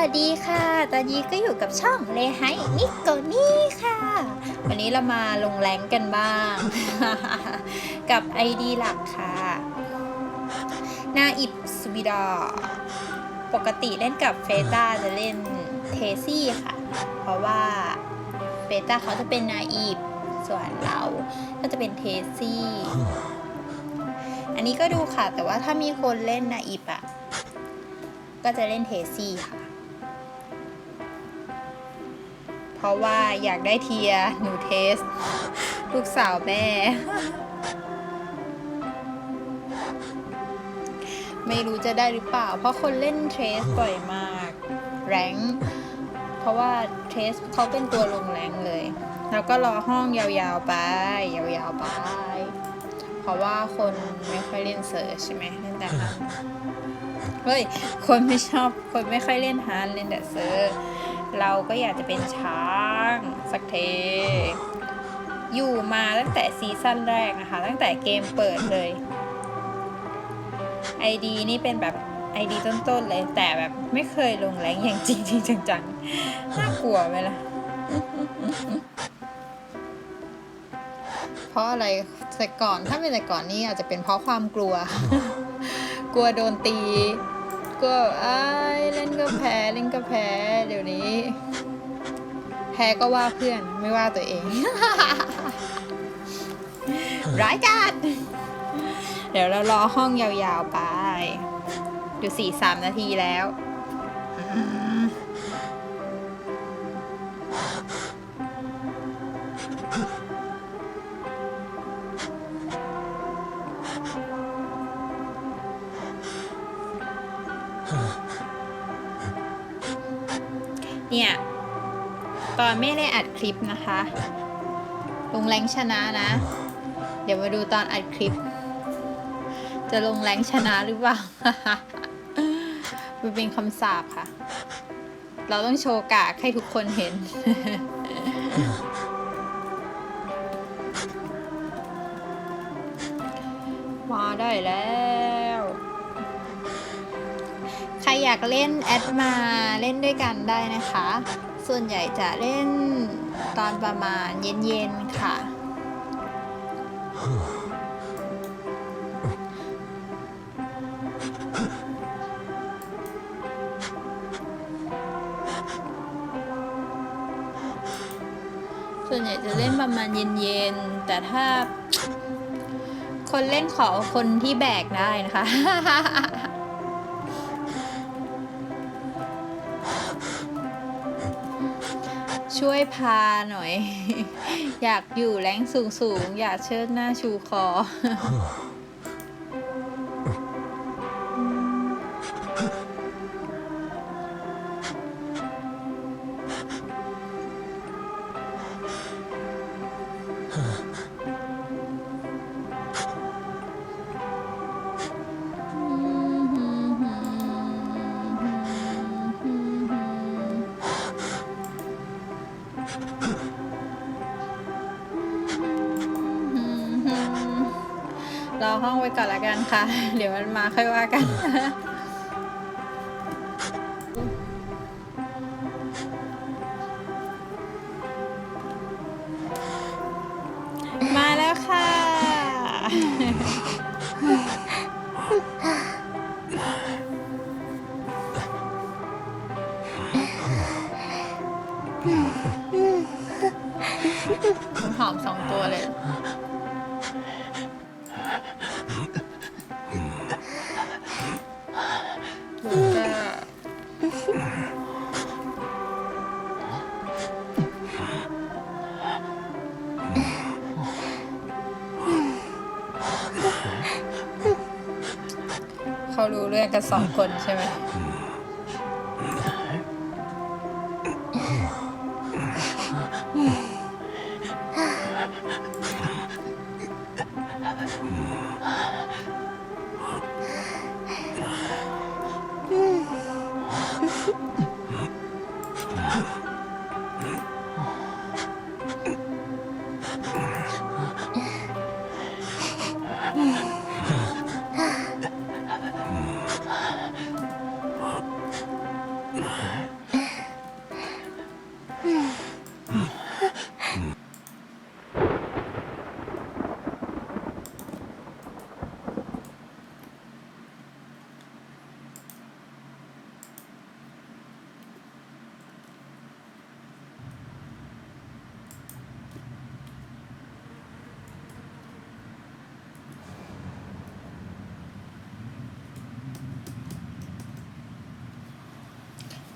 วัสดีค่ะ ตอนนี้ก็อยู่กับช่องเลไฮนิโกนี่ค่ะ วันนี้เรามาลงแรงกันบ้าง กับ ID หลักค่ะนาอิบสวีดาปกติเล่นกับเฟต้าจะเล่นเทซี่ค่ะ เพราะว่าเฟต้าเขาจะเป็นนาอีฟส่วนเราก็จะเป็นเทซี่ อันนี้ก็ดูค่ะ แต่ว่าถ้ามีคนเล่นนาอีฟอะก็จะเล่นเทซี่ค่ะ เพราะว่าอยากได้เทียหนูเทส ลูกสาวแม่ ไม่รู้จะได้หรือเปล่า เพราะคนเล่นเทรสบ่อยมาก แรงเพราะว่าเทสเขาเป็นตัวลงแรงเลย แล้วก็รอห้องยาวๆไป ยาวๆไป เพราะว่าคนไม่ค่อยเล่นเซิร์ชใช่ไหมเล่นแต่ฮันเฮ้ย คนไม่ชอบ คนไม่ค่อยเล่นฮันเล่นแต่เซิร์ช เราก็อยากจะเป็นช้างสักเท อยู่มาตั้งแต่ซีซั่นแรกนะคะ ตั้งแต่เกมเปิดเลย ID นี่เป็นแบบ ID ต้นๆเลย แต่แบบไม่เคยลงแรงอย่างจริงจริงจังๆน่ากลัวไหมล่ะเพราะอะไรแต่ก่อนถ้าเป็นแต่ก่อนนี่อาจจะเป็นเพราะความกลัว กลัวโดนตี กลัวไอ้ายเล่นก็แพ้เล่นก็แพ้เดี๋ยวนี้ แพ้ก็ว่าเพื่อนไม่ว่าตัวเอง ร้ายจัดเดี๋ยวเรารอห้องยาวๆไปดูสี่สามนาทีแล้ว ไม่ได้อัดคลิปนะคะลงแรงชนะนะ เดี๋ยวมาดูตอนอัดคลิป จะลงแรงชนะหรือเปล่า มันเป็นคำสาปค่ะ เราต้องโชว์กากให้ทุกคนเห็น มาได้แล้ว ใครอยากเล่นแอดมาเล่นด้วยกันได้นะคะ ส่วนใหญ่จะเล่นตอนประมาณเย็นๆค่ะ ส่วนใหญ่จะเล่นประมาณเย็นๆ แต่ถ้าคนเล่นขอคนที่แบกได้นะคะ ช่วยพาหน่อย อยากอยู่แรงสูงๆ อยากเชิดหน้าชูคอ ไว้ก่อนละกันค่ะ เดี๋ยวมันมาค่อยว่ากันมาแล้วค่ะ หอมสองตัวเลย กันสองคนใช่ไหม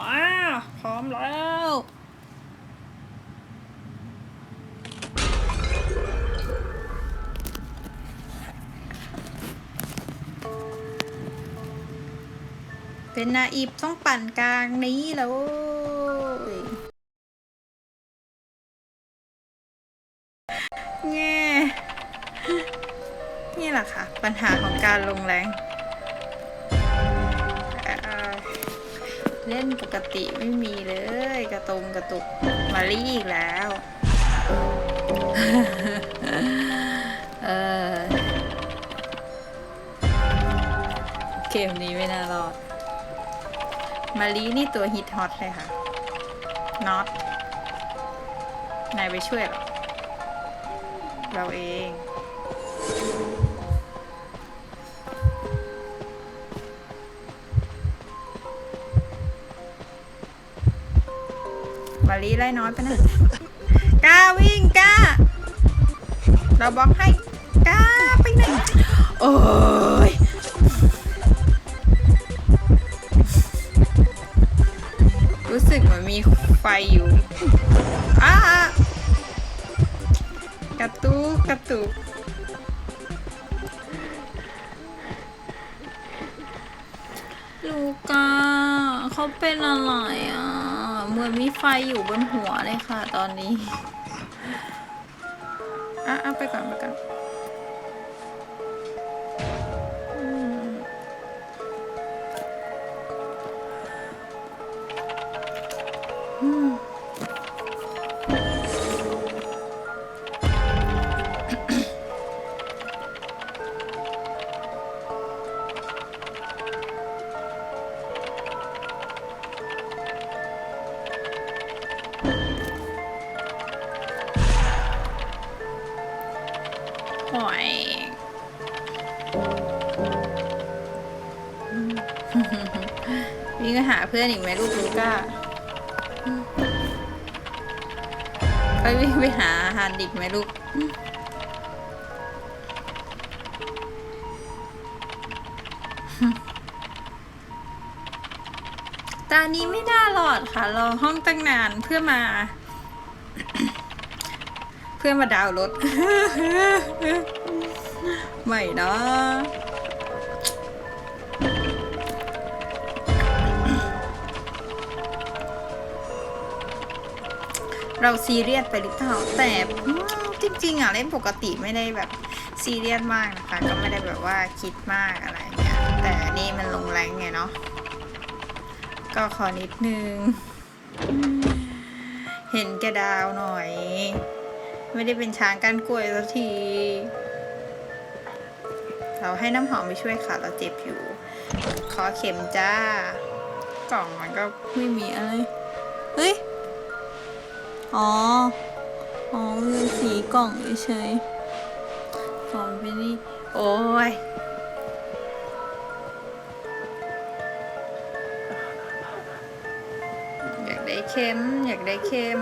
มา พร้อมแล้ว เป็นนาอีฟต้องปั่นกลางนี้แล้วแง่นี่แหละค่ะ ปัญหาของการลงแรงเอ่อเล่นปกติไม่มีเลย กระตรงกระตุกมาลี่อีกแล้ว เออเกมนี้ไม่น่ารอด มารีนี่ตัวฮิตฮอตเลยค่ะน็อตนายไปช่วยหรอ เราเอง มารีไล่น้อยไปนะกล้าวิ่งกล้าเราบล็อกให้กล้าไปไหนโอ้ย อยู่อ้ากระตุกกระตุกลูกาเขาเป็นอะไรอะเหมือนมีไฟอยู่บนหัวเลยค่ะตอนนี้อะอะไปก่อนไปก่อน พื่อนอีกไหมลูกลูก้าไปวิ่งไปหาฮันดิกไหมลูกตานี้ไม่น่ารอดค่ะ รอห้องตั้งนานเพื่อมา เพื่อมาดาวรถ ไม่นะ เราซีเรียสไปหรือเปล่าแต่จริงๆอะเล่นปกติไม่ได้แบบซีเรียสมากนะคะ ก็ไม่ได้แบบว่าคิดมากอะไรเงี้ยแต่นี่มันลงแรงไงเนาะก็ขอนิดนึง เห็นแกดาวหน่อย ไม่ได้เป็นช้างก้านกล้วยสักที เราให้น้ำหอมไปช่วยค่ะ เราเจ็บอยู่ ขอเข็มจ้า กล่องมันก็ไม่มีอะไร เฮ้ย อ๋อ อ๋อมันสีกล่องเฉยๆอ๋อมันเป็นนี่ โอ้ยอยากได้เค็ม อยากได้เค็ม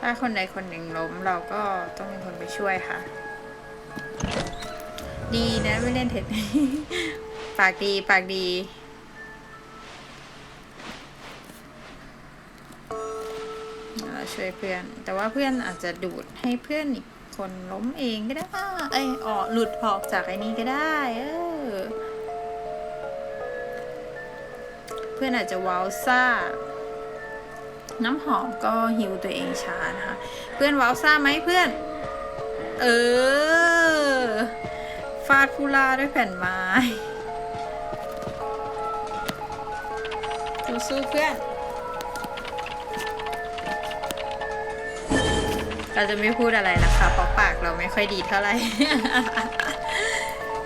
ถ้าคนใดคนหนึ่งล้มเราก็ต้องเป็นคนไปช่วยค่ะ ดีนะไม่เล่นเท็ดปากดีปากดีเราช่วยเพื่อน แต่ว่าเพื่อนอาจจะดูดให้เพื่อนอีกคนล้มเองก็ได้เอ้ยออกหลุดออกจากไอ้นี้ก็ได้ เออ เพื่อนอาจจะว้าวซ่า น้ำหอมก็ฮิวตัวเองช้านะคะ เพื่อนว้าวซ่าไหมเพื่อน เออ ฟาดคูล่าด้วยแผ่นไม้สู้ๆเพื่อน เราจะไม่พูดอะไรนะคะ เพราะปากเราไม่ค่อยดีเท่าไหร่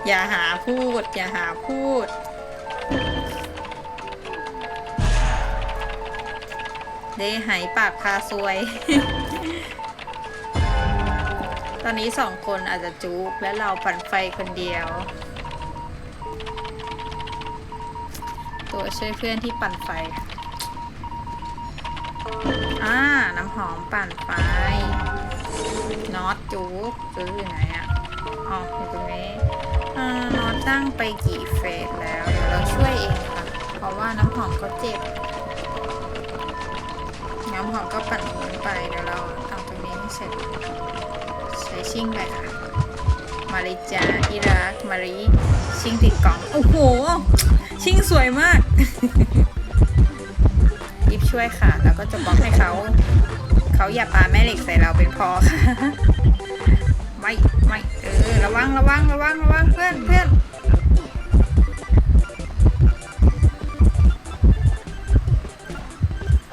อย่าหาพูด อย่าหาพูดเดหายปากพาซวย อนนี้สองคนอาจจะจุกและเราปั่นไฟคนเดียว ตัวช่วยเพื่อนที่ปั่นไฟ อ่า น้ำหอมปั่นไฟน็อตจูจูอยู่ไหนอะอ๋ออยู่ตรงนี้อ่าน็อตตั้งไปกี่เฟสแล้วเดี๋ยวเราช่วยเองค่ะ เพราะว่าน้ำหอมเขาเจ็บ น้ำหอมก็ปั่นไปเดี๋ยวเราทำตรงนี้ให้เสร็จ ใช้ชิ่งไปค่ะ มาริจาอิรักมาริชิ่งติดกล่อง โอ้โห ชิ่งสวยมากรีบช่วยค่ะ แล้วก็จะบล็อกให้เขา เขาอย่าปาแม่เหล็กใส่เราเป็นพอค่ะ ไม่ไม่เออ ระวังระวังระวังระวังเพื่อนเพื่อน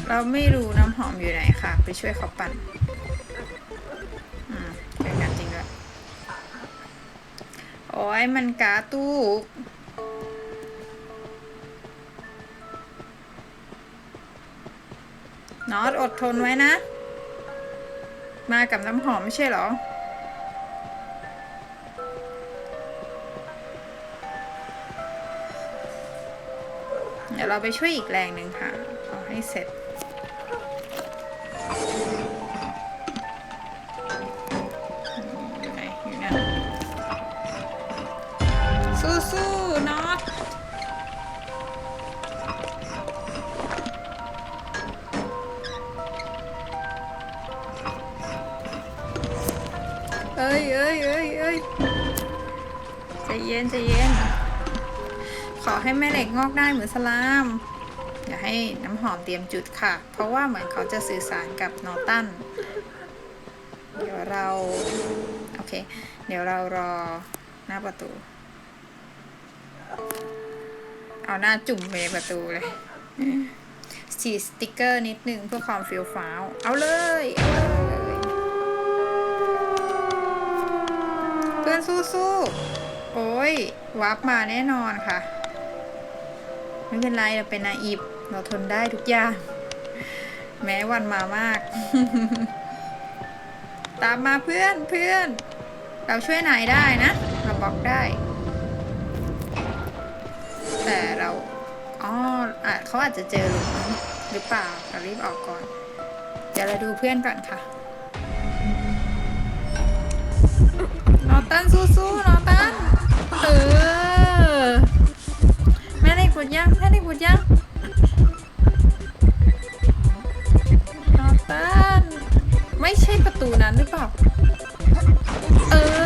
เราไม่รู้น้ำหอมอยู่ไหนค่ะ ไปช่วยเขาปั่น โอ้ยมันกาตุกนอตอดทนไว้นะ มากับน้ำหอมไม่ใช่เหรอ เดี๋ยวเราไปช่วยอีกแรงหนึ่งค่ะเอาให้เสร็จ อ้ยเอ้ยเอ้ยเอ้ยใจเย็นใจเย็น ขอให้แม่เหล็กงอกได้เหมือนสลามอย่าให้น้ำหอมเตรียมจุดค่ะ เพราะว่าเหมือนเขาจะสื่อสารกับนอตัน เดี๋ยวเรา โอเค เดี๋ยวเรารอหน้าประตู เอาหน้าจุ่มไปประตูเลยสีสติกเกอร์นิดนึงเพื่อความฟิลฟ้าว เอาเลยเอาเลย พื่อนสู้ๆ โอ้ยวาร์ปมาแน่นอนค่ะ ไม่เป็นไรเราเป็นนาอีฟเราทนได้ทุกอย่าง แม้วันมามาก ตามมาเพื่อนเพื่อน เราช่วยนายได้นะ เราบล็อกได้ แต่เราอ๋อเขาอาจจะเจอหลุมหรือเปล่าเรารีบออกก่อน เดี๋ยวเราดูเพื่อนก่อนค่ะ อตันสู้ๆนอตันเออแม่ได้กปวดยังแม่ได้กปวดยังนอตันไม่ใช่ประตูนั้นหรือเปล่า เออ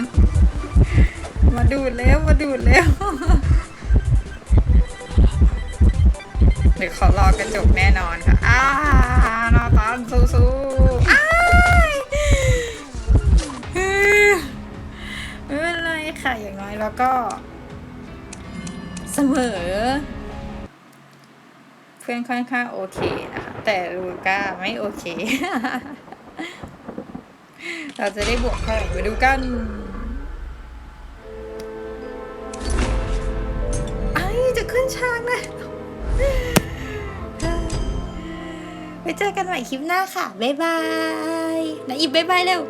ง มาดูดแล้วมาดูดแล้วเดี๋ยวขอรอกระจกแน่นอนค่ะ อ้านอตอนสู้ๆอ้ายไม่เป็นไรค่ะ อย่างน้อยแล้วก็ เสมอ เพื่อนค่อนข้างโอเคนะคะ แต่ลูก้าไม่โอเค เราจะได้บวกเท่าไหร่ไปดูกัน ช้างนะ ไว้เจอกันใหม่คลิปหน้าค่ะ บ๊ายบายนะอิบบ๊ายบายเร็ว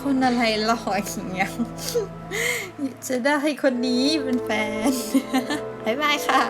คนอะไรหล่ออย่างเงี้ยจะได้คนนี้เป็นแฟน บ๊ายบายค่ะ